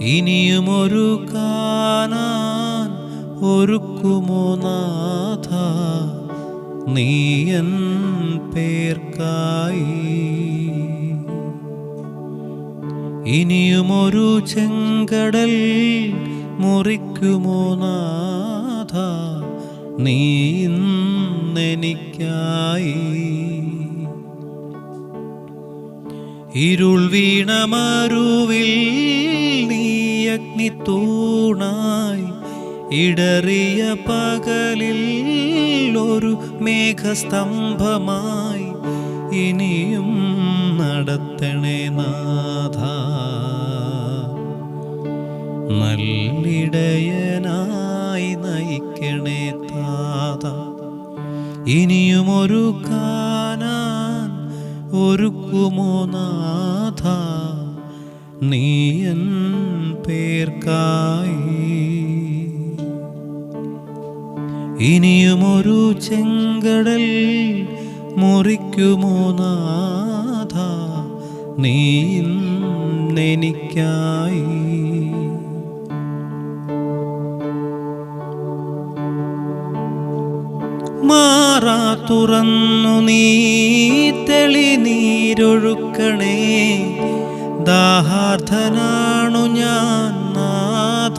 ഇനിയുമൊരു കാണാൻ ഒരുക്കുമോ നാഥ? നീയൻ പേർക്കായി. ഇനിയുമൊരു ചെങ്കടൽ മുറിക്കുമോ നാഥ? നീ ഇന്നെനിക്കായി. ഇരുൾ വീണ മരുവിൽ നീ അഗ്നി തൂണായി ഇടറിയ പകലിൽ ഒരു മേഘസ്തംഭമായി ഇനിയും നടത്തണേ നാഥ. നല്ലിടയനായി നയിക്കണേ താത. ഇനിയുമൊരു കാണാൻ ഒരുക്കുമോ നാഥ? നീയൻ പേർക്കായി. ഇനിയുമൊരു ചെങ്കടൽ മുറിക്കുമോ നാഥ? നീ ഇന്നെനിക്കായി. മാറാ തുറന്നു നീ തെളി നീരൊഴുക്കണേ. ദാഹാർദ്ധനാണു ഞാൻ നാഥ.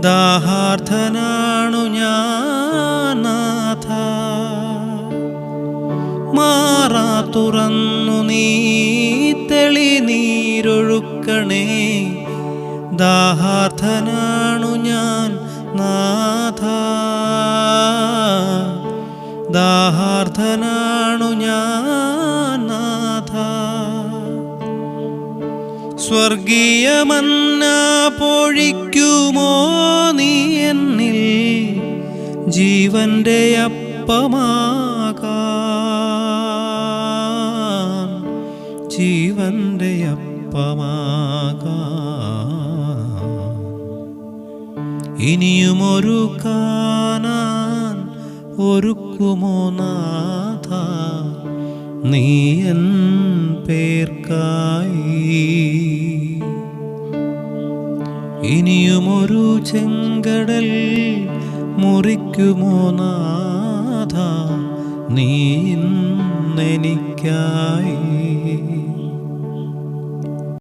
ദാഹാർദ്ധനാണു ഞാൻ നാഥ. മാറാ തുറന്നു നീ തെളി നീരൊഴുക്കണേ. ദാഹാർദ്ധനാണു ദാഹാർദ്ധനാണു ഞാൻ നാഥ. സ്വർഗീയമന്ന പൊഴിക്കുമോ നീ എന്നിൽ? ജീവന്റെ അപ്പമാകാൻ. ജീവന്റെ അപ്പമാകാൻ. ഇനിയുമൊരു കാണാൻ ഒരുക്കുമോ നാഥ? നീ എൻ പേർക്കായി. ഇനിയുമൊരു ചെങ്കടൽ മുറിക്കുമോ നാഥ? നീ ഇന്നെനിക്കായി.